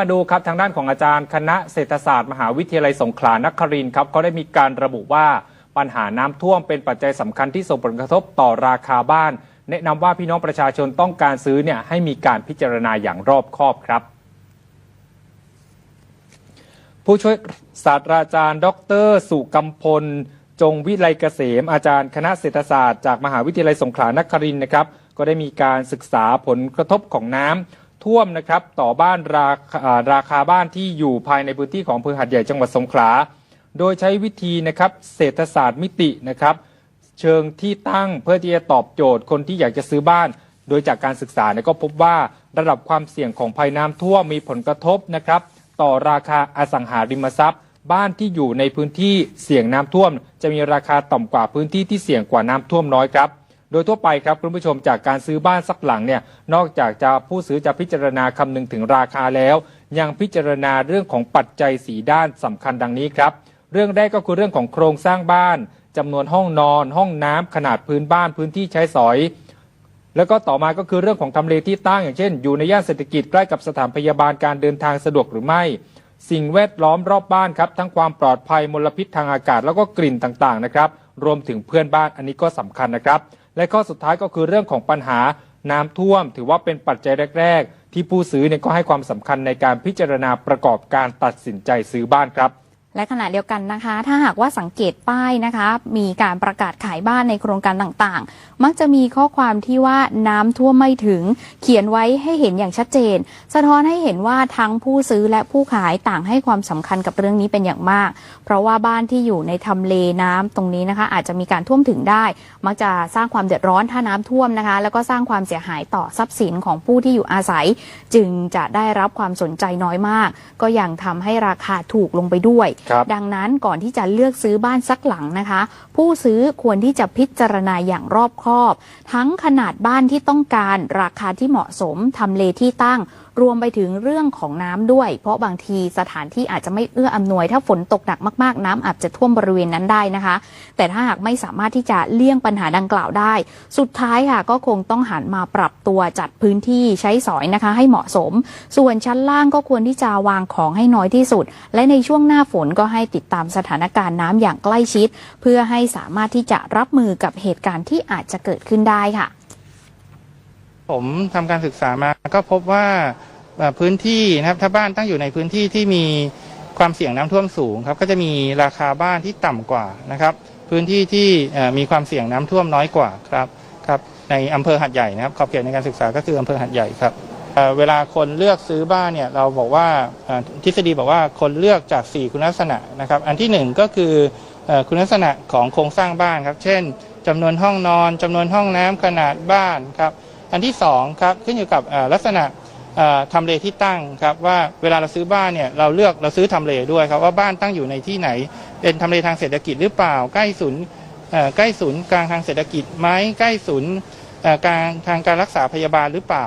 มาดูครับทางด้านของอาจารย์คณะเศรษฐศาสตร์มหาวิทยาลัยสงขลานครินทร์ครับเขาได้มีการระบุว่าปัญหาน้ำท่วมเป็นปัจจัยสำคัญที่ส่งผลกระทบต่อราคาบ้าน แนะนำว่าพี่น้องประชาชนต้องการซื้อเนี่ยให้มีการพิจารณาอย่างรอบคอบครับ ผู้ช่วยศาสตราจารย์ ดร สุกัมพล จงวิไลเกษม อาจารย์คณะเศรษฐศาสตร์จากมหาวิทยาลัยสงขลานครินทร์นะครับก็ได้มีการศึกษาผลกระทบของน้ำ ท่วมนะครับต่อบ้านราคาราคาบ้านที่อยู่ภายในพื้นที่ของอำเภอหัดใหญ่จังหวัดสงขลา โดยใช้วิธีนะครับเศรษฐศาสตร์มิตินะครับเชิงที่ตั้งเพื่อที่จะตอบโจทย์คนที่อยากจะซื้อบ้าน โดยจากการศึกษาเนี่ยก็พบว่าระดับความเสี่ยงของภัยน้ำท่วมมีผลกระทบนะครับต่อราคาอสังหาริมทรัพย์ บ้านที่อยู่ในพื้นที่เสี่ยงน้ำท่วม จะมีราคาต่ำกว่าพื้นที่ที่เสี่ยงกว่าน้ำท่วมน้อยครับ โดยทั่วไปครับคุณผู้ชมจากการซื้อบ้านสักหลังเนี่ยนอกจากจะผู้ซื้อจะพิจารณาคำนึงถึงราคาแล้ว ยังพิจารณาเรื่องของปัจจัยสีด้านสำคัญดังนี้ครับ เรื่องแรกก็คือเรื่องของโครงสร้างบ้านจำนวนห้องนอน ห้องน้ำขนาดพื้นบ้านพื้นที่ใช้สอย แล้วก็ต่อมาก็คือเรื่องของทำเลที่ตั้งอย่างเช่น อยู่ในย่านเศรษฐกิจใกล้กับสถานพยาบาลการเดินทางสะดวกหรือไม่ สิ่งแวดล้อมรอบบ้านครับ ทั้งความปลอดภัยมลพิษทางอากาศ แล้วก็กลิ่นต่างๆนะครับรวมถึงเพื่อนบ้านอันนี้ก็สำคัญนะครับ และข้อสุดท้ายก็คือเรื่องของปัญหาน้ำท่วม ถือว่าเป็นปัจจัยแรก ๆ ที่ผู้ซื้อเนี่ยก็ให้ความสำคัญในการพิจารณาประกอบการตัดสินใจซื้อบ้านครับ และขณะเดียวกันนะคะ ถ้าหากว่าสังเกตป้ายนะคะ มีการประกาศขายบ้านในโครงการต่างๆ มักจะมีข้อความที่ว่าน้ำท่วมไม่ถึง เขียนไว้ให้เห็นอย่างชัดเจน สะท้อนให้เห็นว่าทั้งผู้ซื้อและผู้ขายต่างให้ความสำคัญกับเรื่องนี้เป็นอย่างมาก เพราะว่าบ้านที่อยู่ในทำเลน้ำตรงนี้นะคะ อาจจะมีการท่วมถึงได้ มักจะสร้างความเดือดร้อนถ้าน้ำท่วมนะคะ แล้วก็สร้างความเสียหายต่อทรัพย์สินของผู้ที่อยู่อาศัย จึงจะได้รับความสนใจน้อยมาก ก็ยังทำให้ราคาถูกลงไปด้วยดังนั้นก่อนที่จะเลือกซื้อบ้านสักหลังนะคะ ผู้ซื้อควรที่จะพิจารณาอย่างรอบคอบ ทั้งขนาดบ้านที่ต้องการราคาที่เหมาะสมทำเลที่ตั้ง รวมไปถึงเรื่องของน้ำด้วย เพราะบางทีสถานที่อาจจะไม่เอื้ออำนวย ถ้าฝนตกหนักมากๆ น้ำอาจจะท่วมบริเวณนั้นได้นะคะ แต่ถ้าหากไม่สามารถที่จะเลี่ยงปัญหาดังกล่าวได้ สุดท้ายค่ะก็คงต้องหันมาปรับตัวจัดพื้นที่ใช้สอยนะคะ ให้เหมาะสม ส่วนชั้นล่างก็ควรที่จะวางของให้น้อยที่สุด และในช่วงหน้าฝนก็ให้ติดตามสถานการณ์น้ำอย่างใกล้ชิด เพื่อให้สามารถที่จะรับมือกับเหตุการณ์ที่อาจจะเกิดขึ้นได้ค่ะ ผมทำการศึกษามาก็พบว่าพื้นที่นะครับถ้าบ้านตั้งอยู่ในพื้นที่ที่มีความเสี่ยงน้ำท่วมสูงครับก็จะมีราคาบ้านที่ต่ำกว่านะครับ พื้นที่ที่มีความเสี่ยงน้ำท่วมน้อยกว่าครับครับในอำเภอหัดใหญ่นะครับขอบเขตในการศึกษาก็คืออำเภอหัดใหญ่ครับ เเวลาคนเลือกซื้อบ้านเนี่ยเราบอกว่าทฤษฎีบอกว่าคนเลือกจาก 4 คุณลักษณะนะครับ อันที่หนึ่งก็คืออคุณลักษณะของโครงสร้างบ้านครับ เช่นจำนวนห้องนอนจำนวนห้องน้ำขนาดบ้านครับอันที่สองครับขึ้นอยู่กับลักษณะเอ่อทำเลที่ตั้งครับว่าเวลาเราซื้อบ้านเนี่ยเราเลือกเราซื้อทำเลด้วยครับว่าบ้านตั้งอยู่ในที่ไหน เป็นทำเลทางเศรษฐกิจหรือเปล่า ใกล้ศูนย์ใกล้ศูนย์กลางทางเศรษฐกิจไหมใกล้ศูนย์กลางทางการรักษาพยาบาลหรือเปล่า